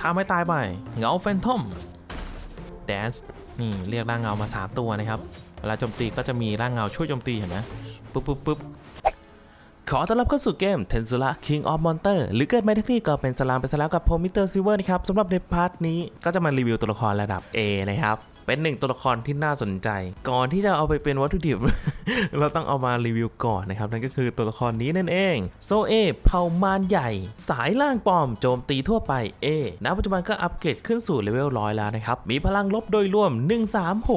ถ้าไม่ตายไปเงาแฟนทอมแดนส์นี่เรียกร่างเงามา 3 ตัวนะครับเวลาโจมตีก็จะมีร่างเงาช่วยโจมตีเห็นไหมปุ๊บปุ๊บปุ๊บขอต้อนรับเข้าสู่เกม t e n z u r a King of Monster หรือเกิดไม่ทักที่ก็เป็นสลามไปซะแล้วกับผมมิเตอร์ซิเวอร์นะครับสำหรับในพาร์ทนี้ก็จะมารีวิวตัวละครระดับ A นะครับ เป็นหนึ่งตัวละครที่น่าสนใจ ก่อนที่จะเอาไปเป็นวัตถุดิบ เราต้องเอามารีวิวก่อนนะครับ นั่นก็คือตัวละครนี้นั่นเอง โซเอเผ่ามารใหญ่ สายล่างปอมโจมตีทั่วไป A ณปัจจุบันก็อัปเกรดขึ้นสู่เลเวลร้อยแล้วนะครับ มีพลังลบโดยรวม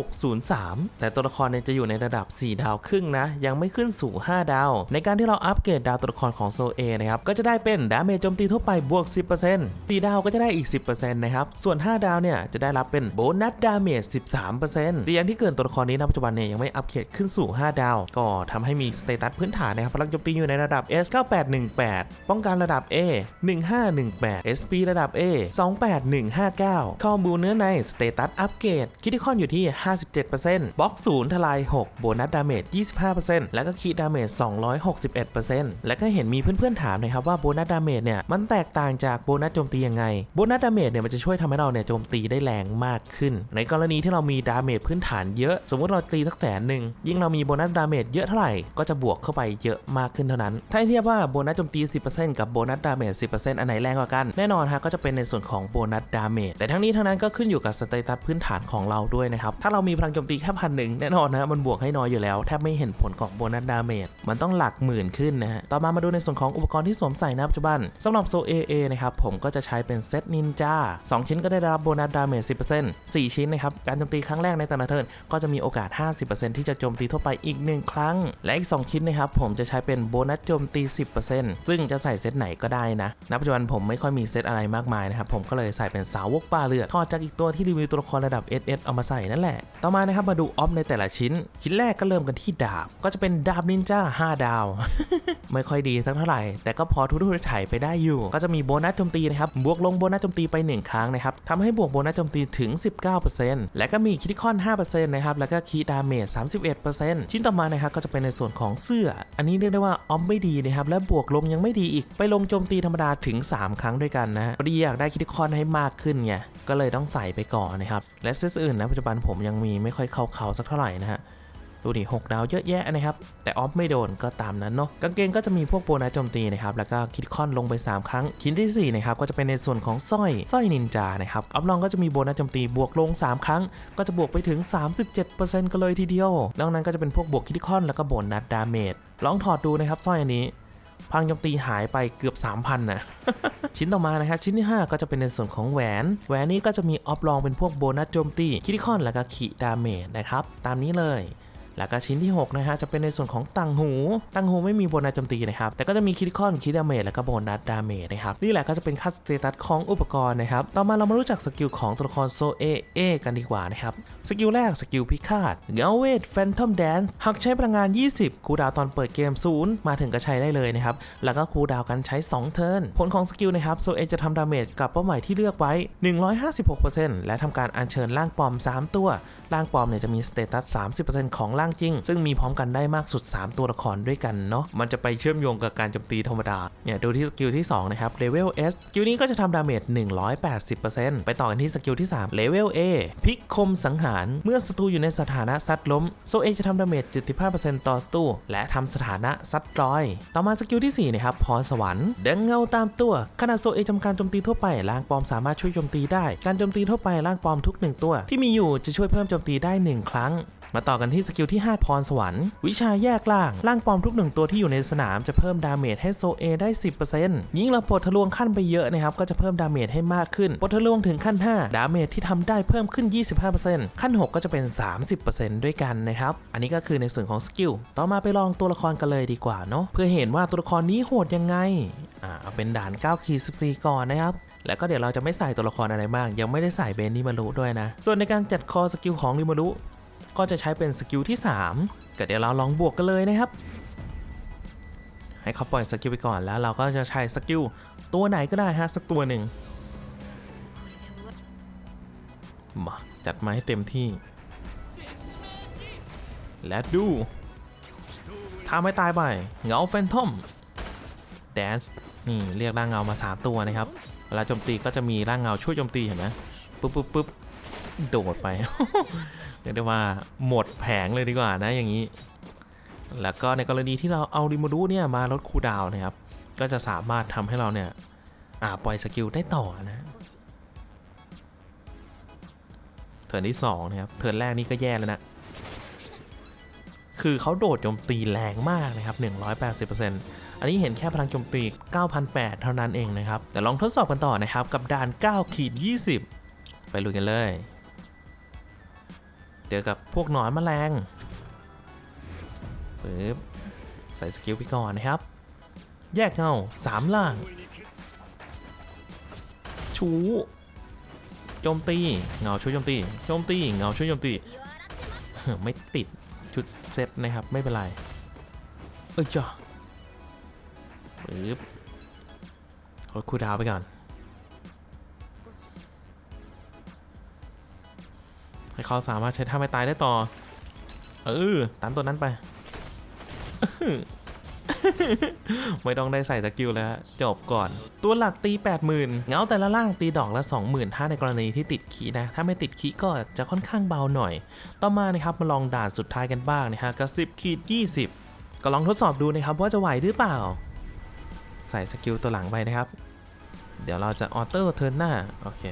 13603 แต่ตัวละครเนี่ยจะอยู่ในระดับ 4 ดาวครึ่งนะ ยังไม่ขึ้นสู่ 5 ดาว ในการที่เราอัปเกรดดาวตัวละครของโซเอนะครับก็จะได้เป็นดาเมจโจมตีทั่วไปบวก 10% 4 ดาวก็จะได้อีก 10%นะครับส่วน 5 ดาวเนี่ยจะได้รับเป็นโบนัสดาเมจ13%แต่อย่างที่เกินตัวละครนี้ณปัจจุบันเนี่ยยังไม่อัปเกรดขึ้นสู่ 5 ดาว ก็ทำให้มีสเตตัสพื้นฐานนะครับพลังโจมตีอยู่ในระดับ S 9818 ป้องกันระดับ A 1518 SP ระดับ A 28159 ข้อมูลเนื้อในสเตตัสอัปเกรดคิติคอนอยู่ที่ 57%บล็อก0ทลาย 6 โบนัสดาเมจ 25%แล้วก็คีดาเมจ 261%แล้วก็เห็นมีเพื่อนๆถามนะครับว่าโบนัสดาเมจเนี่ยมันแตกต่างจากโบนัสโจมตียังไง โบนัสดาเมจเนี่ยมันจะช่วยทำให้เราเนี่ยโจมตีได้แรงมากขึ้น ในกรณีที่เรามีดาเมจพื้นฐานเยอะ สมมติเราตีสักแสนหนึ่งยิ่งเรามีโบนัสดาเมจเยอะเท่าไหร่ก็จะบวกเข้าไปเยอะมากขึ้นเท่านั้น ถ้าเทียบว่าโบนัสโจมตี 10%กับโบนัสดาเมจ 10%อันไหนแรงกว่ากัน แน่นอนฮะก็จะเป็นในส่วนของโบนัสดาเมจแต่ทั้งนี้ทั้งนั้นก็ขึ้นอยู่กับสเตตัสพื้นฐานของเราด้วยนะครับถ้าเรามีพลังโจมตีแค่พันหนึ่งแน่นอนนะมันบวกให้น้อยอยู่แล้วแทบไม่เห็นผลของโบนัสดาเมจมันต้องหลักหมื่นขึ้นนะฮะต่อมามาดูในส่วนของอุปกรณ์ที่สวมใส่ณปัจจุบันสำหรับโซเอเอนะครับผมก็จะใช้เป็นเซตนินจา2ชิ้นก็ได้รับโบนัสดาเมจ10% 4 ชิ้นนะครับการโจมตีครั้งแรกในแต่ละเทิร์นก็จะมีโอกาส 50%ที่จะโจมตีทั่วไปอีก 1 ครั้ง และอีก 2 ชิ้นนะครับผมจะใช้เป็นโบนัสโจมตี 10%ซึ่งจะใส่เซตไหนก็ได้นะณปัจจุบันผมไม่ค่อยมีเซตอะไรมากมายนะครับผมก็เลยใส่เป็นสาวกป่าเลือดถอดจากอีกตัวที่รีวิวตัวละครระดับ SS เอามาใส่นั่นแหละ ต่อมานะครับมาดูออฟในแต่ละชิ้น ชิ้นแรกก็เริ่มกันที่ดาบ ก็จะเป็นดาบนินจา5 ดาว ไม่ค่อยดีสักเท่าไหร่ แต่ก็พอทุทุไถ่ายไปได้อยู่ ก็จะมีโบนัสโจมตีนะครับ บวกลงโบนัสโจมตีไป 1 ครั้งนะครับทำให้บวกโบนัสโจมตีถึง 19%และก็มีคิติคอน 5%นะครับ แล้วก็คีดาเมจ 31%ชิ้นต่อมานะครับก็จะเป็นในส่วนของเสื้อ อันนี้เรียกได้ว่าออมไม่ดีนะครับ และบวกลงยังไม่ดีอีก ไปลงโจมตีธรรมดาถึง 3 ครั้งด้วยกันนะฮะพอดีอยากได้คิติคอนให้มากขึ้นไง ก็เลยต้องใส่ไปก่อนนะครับ และเซตอื่นนะปัจจุบันผมยังมีไม่ค่อยเข้าเขาสักเท่าไหร่นะฮะ ดูดิ6ดาวเยอะแยะนะครับ แต่ออฟไม่โดนก็ตามนั้นเนาะกางเกงก็จะมีพวกโบนัสโจมตีนะครับ แล้วก็คิดคอนลงไป 3 ครั้ง ชิ้นที่ 4 นะครับ ก็จะเป็นในส่วนของสร้อยสร้อยนินจานะครับออฟลองก็จะมีโบนัสโจมตีบวกลง 3 ครั้ง ก็จะบวกไปถึง 37%กันเลยทีเดียวนอกนั้นก็จะเป็นพวกบวกคิดคอนแล้วก็โบนัสดาเมจลองถอดดูนะครับสร้อยอันนี้พังโจมตีหายไปเกือบ 3,000นะชิ้นต่อมานะครับชิ้นที่ 5 ก็จะเป็นในส่วนของแหวน แหวนนี้ก็จะมีออฟลองเป็นพวกโบนัสโจมตีคิติคอนแล้วก็ขีดาเมจนะครับ ตามนี้เลย แล้วก็ชิ้นที่ 6 นะฮะ จะเป็นในส่วนของตังหู ตังหูไม่มีโบนัสโจมตีนะครับ แต่ก็จะมีคิติคอนคิดดาเมจแล้วก็โบนัสดาเมจนะครับ นี่แหละก็จะเป็นค่าสเตตัสของอุปกรณ์นะครับ ต่อมาเรามารู้จักสกิลของตัวละครโซเอเอกันดีกว่านะครับ สกิลแรกสกิลพิฆาตเงาเวทแฟนทอมแดนซ์หากใช้พลังงาน 20 คูดาวตอนเปิดเกม 0 มาถึงก็ใช้ได้เลยนะครับ แล้วก็คูดาวกันใช้ 2 เทิร์น ผลของสกิลนะครับโซเอจะทำดาเมจกับเป้าหมายที่เลือกไว้ 156%และทำการอัญเชิญร่างปลอม 3 ตัว ร่างปลอมเนี่ยจะมีสเตตัส 30%ของร่างจริง ซึ่งมีพร้อมกันได้มากสุด 3 ตัวละครด้วยกันเนาะมันจะไปเชื่อมโยงกับการโจมตีธรรมดาเนี่ยดูที่สกิลที่2นะครับเลเวล S สกิลนี้ก็จะทำดาเมจ180%ไปต่อกันที่สกิลที่3เลเวล A พิกคมสังหารเมื่อศัตรูอยู่ในสถานะซัดล้มโซเอจะทำดาเมจ75%ต่อศัตรูและทำสถานะซัดรอย ต่อมาสกิลที่4นะครับพรสวรรค์เดงเงาตามตัวขณะโซเอทำการโจมตีทั่วไปร่างปลอมสามารถช่วยโจมตีได้ การโจมตีทั่วไปร่างปลอมทุก 1 ตัว ที่มีอยู่จะช่วยเพิ่มโจมตีได้ 1 ครั้ง มาต่อกันที่สกิลที่ 5 พรสวรรค์ วิชาแยกล่างร่างปลอมทุกหนึ่งตัวที่อยู่ในสนามจะเพิ่มดาเมจให้โซเอได้ 10%ยิ่งเราปลดทะลวงขั้นไปเยอะนะครับ ก็จะเพิ่มดาเมจให้มากขึ้นปลดทะลวงถึงขั้น 5 ดาเมจที่ทำได้เพิ่มขึ้น 25%ขั้น 6 ก็จะเป็น 30%ด้วยกันนะครับ อันนี้ก็คือในส่วนของสกิล ต่อมาไปลองตัวละครกันเลยดีกว่าเนาะ เพื่อเห็นว่าตัวละครนี้โหดยังไง อ่า เอาเป็นด่าน9ขีด14 ก่อนนะครับแล้วก็เดี๋ยวเราจะไม่ใส่ตัวละครอะไรบ้างยังไม่ได้ใส่เบนนิมารุด้วยนะ ส่วนในการจัดคอสกิลของนิมารุ ก็จะใช้เป็นสกิลที่ 3 ก็เดี๋ยวเราลองบวกกันเลยนะครับ ให้เขาปล่อยสกิลไปก่อนแล้วเราก็จะใช้สกิลตัวไหนก็ได้ฮะสักตัวหนึ่งมาจัดมาให้เต็มที่ และดูถ้าไม่ตายไปเงาแฟนทอมแดนซ์นี่เรียกร่างเงามา 3 ตัวนะครับเวลาโจมตีก็จะมีร่างเงาช่วยโจมตีเห็นไหมปุ๊บปุ๊บปุ๊บโดดไป เรียกได้ว่าหมดแผงเลยดีกว่านะอย่างนี้ แล้วก็ในกรณีที่เราเอาริโมดูเนี่ยมาลดคูดาวนะครับ ก็จะสามารถทำให้เราเนี่ยปล่อยสกิลได้ต่อนะเทิร์นที่สองนะครับเทิร์นแรกนี่ก็แย่แล้วนะคือเขาโดดโจมตีแรงมากนะครับ 180%อันนี้เห็นแค่พลังโจมตี 9,800 เท่านั้นเองนะครับ แต่ลองทดสอบกันต่อนะครับ กับด่าน9ขีด20 ไปลุยกันเลย เจอกับพวกหนอนแมลงปึ๊บใส่สกิลไปก่อนนะครับ แยกเงาสามล่าง ชูโจมตีเงาช่วยโจมตีโจมตีเงาช่วยโจมตีไม่ติดชุดเซตนะครับไม่เป็นไร เอ้ยจ้ะปึ๊บลดคูดาวไปก่อน ให้เขาสามารถใช้ท่าไม่ตายได้ต่อ เออตันตัวนั้นไป ไม่ต้องได้ใส่สกิลแล้ว จบก่อน ตัวหลักตี 80,000 เงาแต่ละล่างตีดอกละ 20,000 ถ้าในกรณีที่ติดขีนะ ถ้าไม่ติดขีก็จะค่อนข้างเบาหน่อย ต่อมานะครับมาลองด่านสุดท้ายกันบ้างนะฮะกับ10ขีด20 ก็ลองทดสอบดูนะครับว่าจะไหวหรือเปล่า ใส่สกิลตัวหลังไปนะครับ เดี๋ยวเราจะออเตอร์เทิร์นหน้าโอเค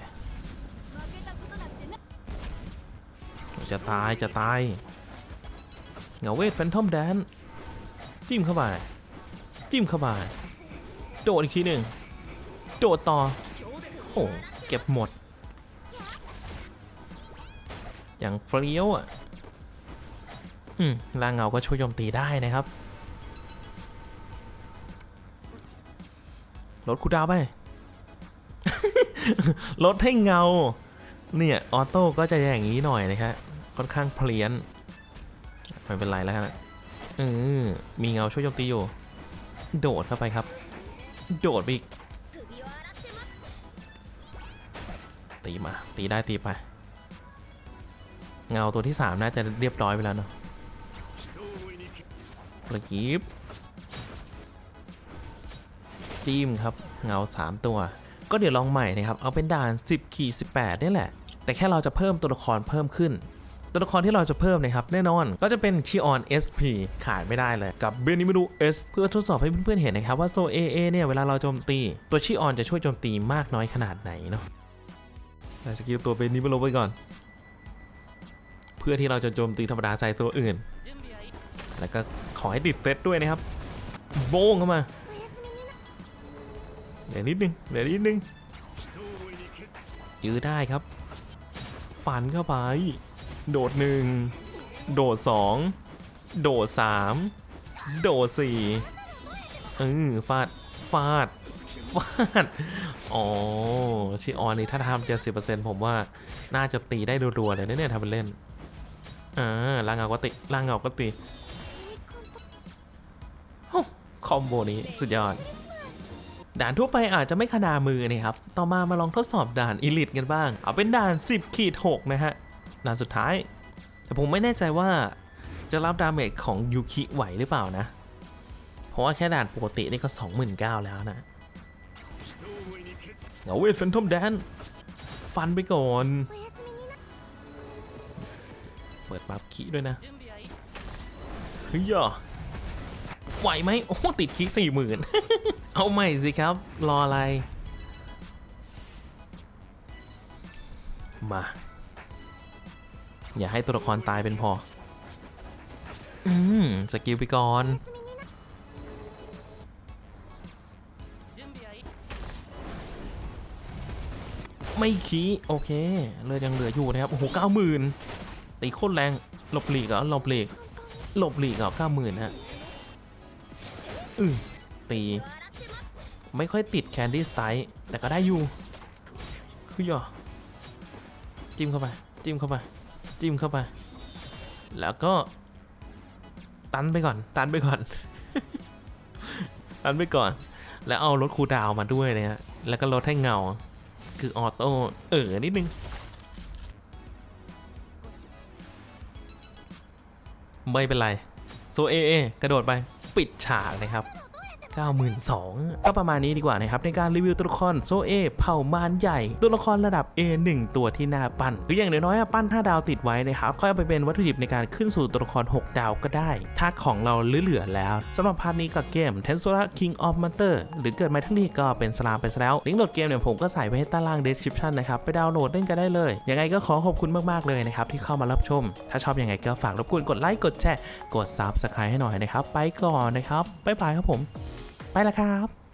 จะตายจะตายเงาเวทแฟนทอมแดนจิ้มเข้าไปจิ้มเข้าไปโดดอีกทีหนึ่งโดดต่อโอ้เก็บหมด อย่างเฟรี้ยวอะอืมร่างเงาก็ช่วยโจมตีได้นะครับลดคูดาวไปลดให้เงา เนี่ย ออโต้ก็จะอย่างนี้หน่อยนะครับ ค่อนข้างเพลียนไม่เป็นไรแล้วกันเออมีเงาช่วยโจมตีอยู่ โดดเข้าไปครับ โดดไปอีกตีมา ตีได้ตีไป เงาตัวที่ 3 น่าจะเรียบร้อยไปแล้วเนาะระกีบจิ้มครับ เงา 3 ตัว ก็เดี๋ยวลองใหม่นะครับ เอาเป็นด่าน 10ขีด18นี่แหละ แต่แค่เราจะเพิ่มตัวละครเพิ่มขึ้น ตัวละครที่เราจะเพิ่มนะครับแน่นอนก็จะเป็นชิออน SP ขาดไม่ได้เลยกับเบนิมิดู S เพื่อทดสอบให้เพื่อนๆเห็นนะครับว่าโซ AA เนี่ยเวลาเราโจมตี ตัวชิออนจะช่วยโจมตีมากน้อยขนาดไหนเนาะใส่สกิลตัวเบนิมิดูไปก่อน เพื่อที่เราจะโจมตีธรรมดาใส่ตัวอื่น แล้วก็ขอให้ติดเซตด้วยนะครับ โบ้งเข้ามาเดี๋ยวนิดนึงเดี๋ยวนิดนึงยื้อได้ครับฟันเข้าไป โดดหนึ่งโดดสองโดดสามโดดสี่เออฟาดฟาดฟาดอ๋อชิออนนี่ถ้าทำเจ็ดสิบเปอร์เซ็นต์ผมว่าน่าจะตีได้รัวๆเลยนะเนี่ยทำเป็นเล่นอ่าล่างเงาก็ติล่างเงาก็ตีคอมโบนี้สุดยอด ด่านทั่วไปอาจจะไม่ขนามือนะครับ ต่อมามาลองทดสอบด่านอีลิทกันบ้าง เอาเป็นด่าน 10ขีด6นะฮะ ด่านสุดท้าย แต่ผมไม่แน่ใจว่าจะรับดาเมจของยูคิไหวหรือเปล่านะ เพราะว่าแค่ด่านปกตินี่ก็ 29,000แล้วนะเงาเวทแฟนทอมแดน ฟันไปก่อน เปิดบัฟคีด้วยนะเฮ้ยอไหวไหมโอ้ ติดคีสี่หมื่นเอาใหม่สิครับ รออะไร มา อย่าให้ตัวละครตายเป็นพอ อืม สกิลไปก่อน ไม่คีโอเค เลยยังเหลืออยู่นะครับ โอ้โหเก้าหมื่นตีโคตรแรง หลบหลีกเหรอหลบหลีก หลบหลีกเหรอเก้าหมื่นฮะอือตี ไม่ค่อยติดแคนดี้สไตล์แต่ก็ได้อยู่คือหยอจิ้มเข้าไป จิ้มเข้าไป จิ้มเข้าไป แล้วก็ ตันไปก่อน ตันไปก่อน ตันไปก่อน แล้วเอารถคูดาวมาด้วยนะฮะ แล้วก็ลดให้เงา คือออโต้ เออนิดนึง ไม่เป็นไร โซเอเอกระโดดไป ปิดฉากนะครับ 92,000ก็ประมาณนี้ดีกว่านะครับในการรีวิวตัวละครโซเอเผ่ามารใหญ่ ตัวละครระดับ A1 ตัวที่น่าปั้นหรืออย่างน้อยๆอะปั้น 5 ดาวติดไว้นะครับค่อยเอาไปเป็นวัตถุดิบในการขึ้นสู่ตัวละคร 6 ดาวก็ได้ ถ้าของเราเหลือแล้วสำหรับพาร์ทนี้กับเกม Tensora King of Monster หรือเกิดมาทั้งนี้ก็เป็นสลามไปซะแล้วลิงก์โหลดเกมเนี่ยผมก็ใส่ไว้ให้ใต้ล่าง description นะครับไปดาวน์โหลดเล่นกันได้เลยยังไงก็ขอขอบคุณมากๆเลยนะครับที่เข้ามารับชม ถ้าชอบยังไงก็ฝากรบกวนกดไลค์กดแชร์กด subscribe ให้หน่อยนะครับไปก่อนนะครับบ๊ายบายครับผม ไปแล้วครับ